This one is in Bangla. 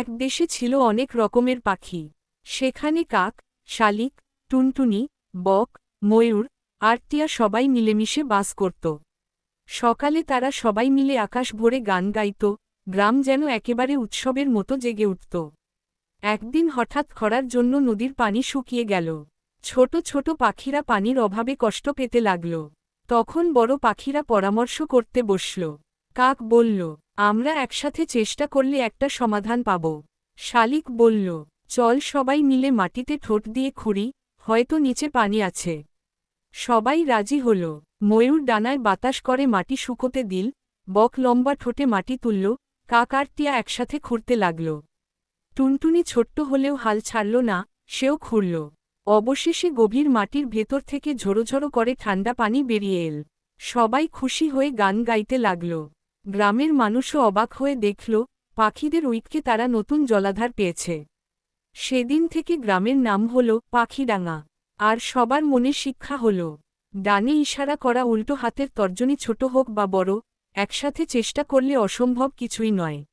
এক দেশে ছিল অনেক রকমের পাখি। সেখানে কাক, শালিক, টুনটুনি, বক, ময়ূর আর টিয়া সবাই মিলেমিশে বাস করত। সকালে তারা সবাই মিলে আকাশ ভরে গান গাইত, গ্রাম যেন একেবারে উৎসবের মতো জেগে উঠত। একদিন হঠাৎ খরার জন্য নদীর পানি শুকিয়ে গেল। ছোট ছোট পাখিরা পানির অভাবে কষ্ট পেতে লাগল। তখন বড় পাখিরা পরামর্শ করতে বসল। কাক বলল আমরা একসাথে চেষ্টা করলে একটা সমাধান পাব। শালিক বলল, চল সবাই মিলে মাটিতে ঠোঁট দিয়ে খুঁড়ি হয়তো নিচে পানি আছে। সবাই রাজি হল। ময়ূর ডানায় বাতাস করে মাটি শুকোতে দিল, বক লম্বা ঠোঁটে মাটি তুলল, কাক আর টিয়া একসাথে খুঁড়তে লাগল। টুনটুনি ছোট্ট হলেও হাল ছাড়ল না, সেও খুঁড়ল অবশেষে গভীর মাটির ভেতর থেকে ঝোড়োঝোড়ো করে ঠান্ডা পানি বেরিয়ে এল। সবাই খুশি হয়ে গান গাইতে লাগল। গ্রামের মানুষও অবাক হয়ে দেখল, পাখিদের উইককে তারা নতুন জলাধার পেয়েছে। সেদিন থেকে গ্রামের নাম হল পাখিডাঙ্গা, আর সবার মনে শিক্ষা হল, ডানে ইশারা করা উল্টো হাতের তর্জনী ছোট হোক বা বড়, একসাথে চেষ্টা করলে অসম্ভব কিছুই নয়।